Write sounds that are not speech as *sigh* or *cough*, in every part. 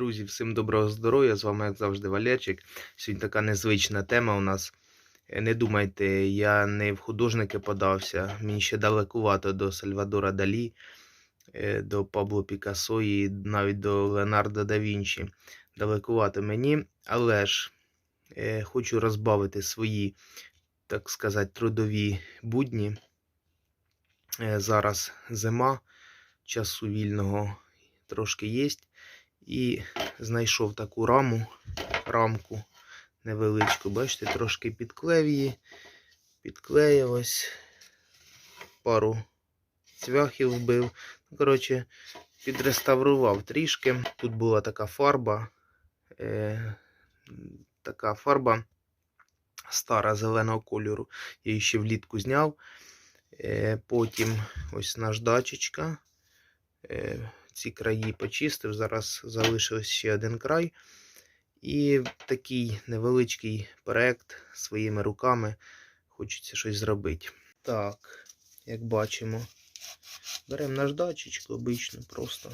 Друзі, всім доброго здоров'я! З вами, як завжди, Валерчик. Сьогодні така незвична тема у нас. Е, Не думайте, я не в художники подався. Мені ще далекувато до Сальвадора Далі, е, до Пабло Пікассо і навіть до Леонардо да Вінчі. Далекувато мені, але ж е, хочу розбавити свої, так сказати, трудові будні. Зараз зима, часу вільного трошки є. І знайшов таку раму, рамку невеличку, бачите, трошки підклеїв її, підклеїлось, пару цвяхів вбив. Ну, Коротше, підреставрував трішки. Тут була така фарба, е, така фарба стара зеленого кольору. Я її ще влітку зняв. Е, потім ось наждачечка. Е, ці краї почистив. Зараз залишився ще один край. І такий невеличкий проект своїми руками. Хочеться щось зробити. Так, як бачимо, беремо наждачечку обичну, просто.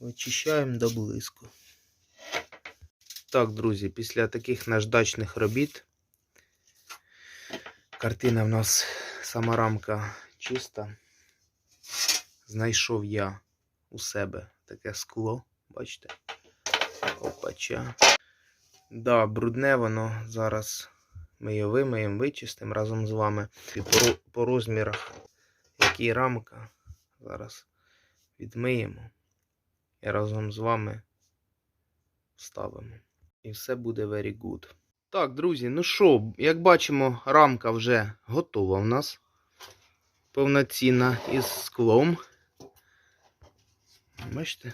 Очищаємо до блиску. Так, друзі, після таких наждачних робіт картина в нас сама рамка чиста. Знайшов я у себе таке скло, бачите? Опача. Да, брудне воно. Зараз ми його вимиємо, вичистимо разом з вами. І по, по розмірах, які рамка. Зараз відмиємо. І разом з вами вставимо. І все буде very good. Так, друзі, ну що, як бачимо, рамка вже готова в нас. Повноцінна із склом. Бачите?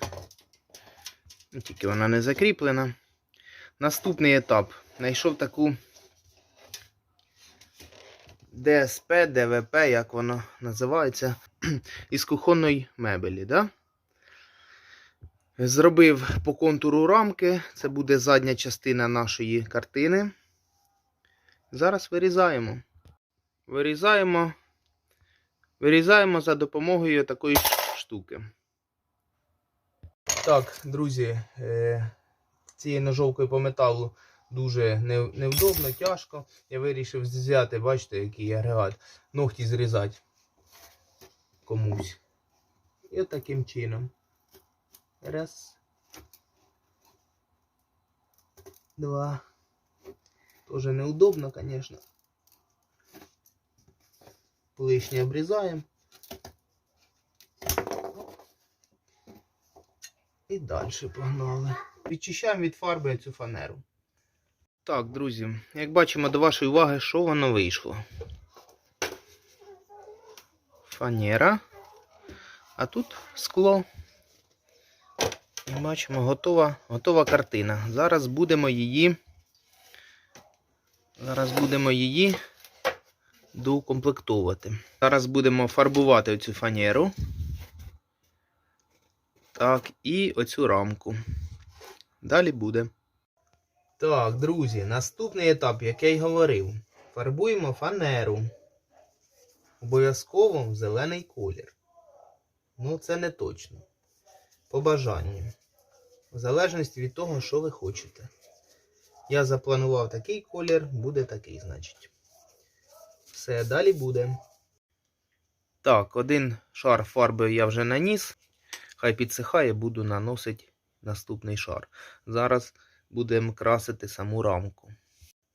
Ну, Тільки вона не закріплена. Наступний етап. Знайшов таку ДСП, ДВП, як воно називається, *clears throat* із кухонної мебелі. Да? Зробив по контуру рамки. Це буде задня частина нашої картини. Зараз вирізаємо. Вирізаємо. Вирізаємо за допомогою такої штуки. Так, друзі, е, цією ножовкою по металу дуже невдобно, тяжко. Я вирішив взяти, бачите, який агрегат, ногті зрізати комусь. І таким чином. Раз. Два. Тоже неудобно, конечно. Лишнє обрізаємо. І далі погнали. Відчищаємо від фарби цю фанеру. Так, друзі, як бачимо до вашої уваги, що воно вийшло. Фанера. А тут скло. І бачимо, готова, готова картина. Зараз будемо її. Зараз будемо її доукомплектовувати. Зараз будемо фарбувати цю фанеру. Так, і оцю рамку. Далі буде. Так, друзі, наступний етап, як я й говорив. Фарбуємо фанеру. Обов'язково в зелений колір. Ну, це не точно. По бажанню. В залежності від того, що ви хочете. Я запланував такий колір, буде такий, значить. Все, далі буде. Так, один шар фарби я вже наніс. Хай підсихає, буду наносити наступний шар. Зараз будемо красити саму рамку.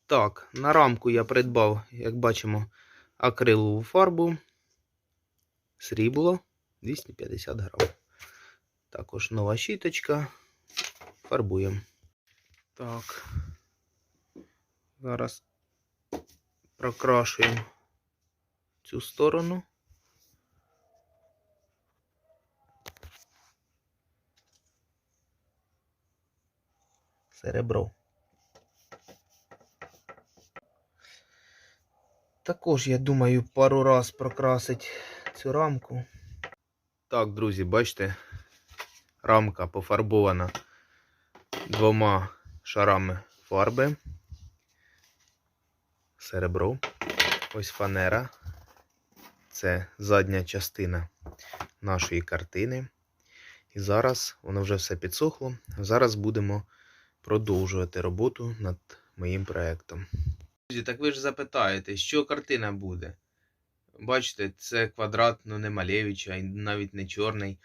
Так, на рамку я придбав, як бачимо, акрилову фарбу. Срібло 250 грам. Також нова щіточка. Фарбуємо. Так. Зараз прокрашуємо цю сторону. Серебро. Також, я думаю, пару раз прокрасить цю рамку. Так, друзі, бачите, рамка пофарбована двома шарами фарби. Серебро. Ось фанера. Це задня частина нашої картини. І зараз воно вже все підсохло. Зараз будемо продовжувати роботу над моїм проєктом. Друзі, так ви ж запитаєте, що картина буде? Бачите, це квадрат, ну не і навіть не чорний,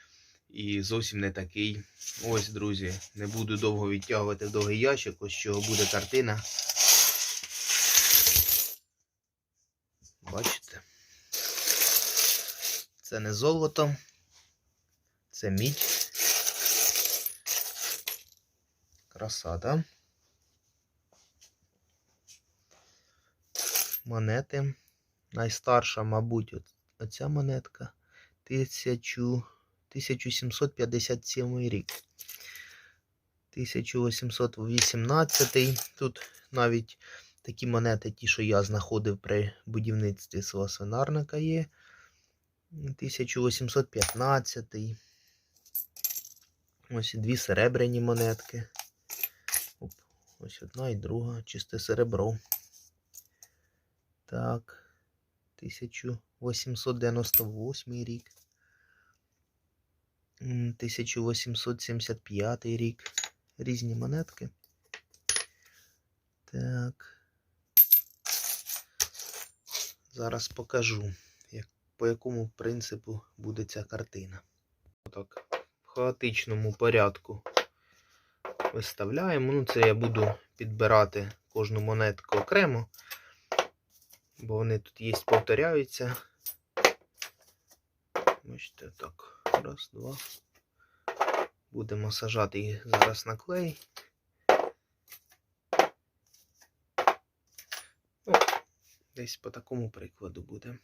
і зовсім не такий. Ось, друзі, не буду довго відтягувати в довгий ящик, ось чого буде картина. Бачите? Це не золото, це мідь. Краса, да? Монети. Найстарша, мабуть, оця монетка. 1000, 1757 рік. 1818. Тут навіть такі монети, ті, що я знаходив при будівництві свого свинарника є. 1815. Ось і дві серебряні монетки. Оп, ось одна і друга, чисте серебро. Так. 1898 рік. 1875 рік. Різні монетки. Так. Зараз покажу, як, по якому принципу буде ця картина. Отак, в хаотичному порядку виставляємо. Ну, це я буду підбирати кожну монетку окремо бо вони тут є, повторяються. Бачите, так. Раз, два. Будемо сажати їх зараз на клей. Десь по такому прикладу буде.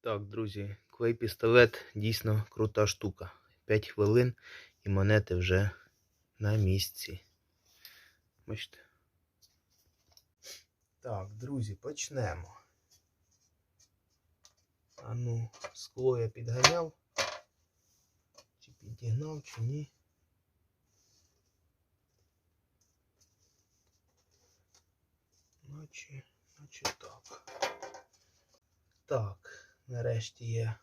Так, друзі, клей-пістолет дійсно крута штука. 5 хвилин і монети вже на місці. Бачите? Так, друзі, почнемо. А ну, скло я підганяв. Чи підігнав, чи ні. Наче, наче так. Так. Нарешті я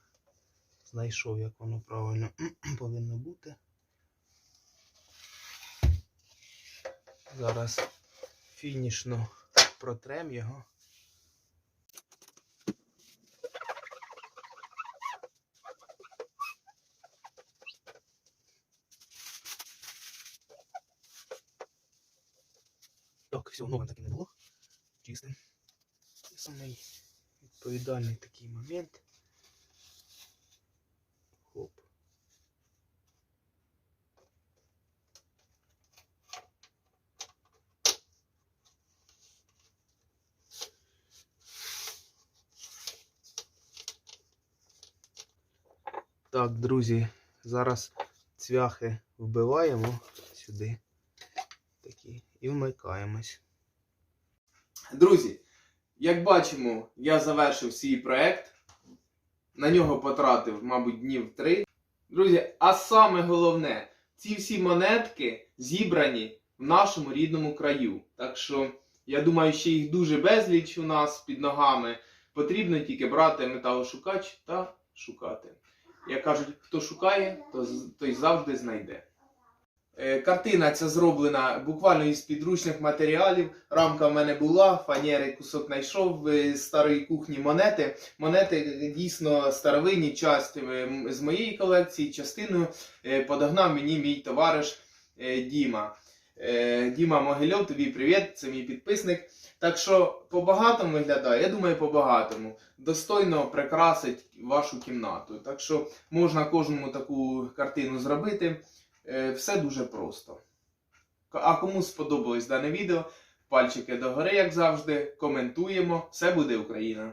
знайшов, як воно правильно *clears throat* повинно бути. Зараз фінішно протрем його. Так, все, новим так і не було. Чистим. Це самий відповідальний такий момент. Так, друзі, зараз цвяхи вбиваємо сюди такі і вмикаємось. Друзі, як бачимо, я завершив свій проект. На нього потратив, мабуть, днів три. Друзі, а саме головне, ці всі монетки зібрані в нашому рідному краю. Так що, я думаю, ще їх дуже безліч у нас під ногами. Потрібно тільки брати металошукач та шукати. Як кажуть, хто шукає, то той завжди знайде. Е, Картина ця зроблена буквально із підручних матеріалів. Рамка в мене була, фанери кусок знайшов е, з старої кухні монети. Монети е, дійсно старовинні, часть з моєї колекції, частиною е, подогнав мені мій товариш Діма. Діма Могильов, тобі привіт, це мій підписник. Так що по-багатому виглядає, я думаю, по-багатому. Достойно прикрасить вашу кімнату. Так що можна кожному таку картину зробити. Е, Все дуже просто. А кому сподобалось дане відео, пальчики догори, як завжди, коментуємо. Все буде Україна!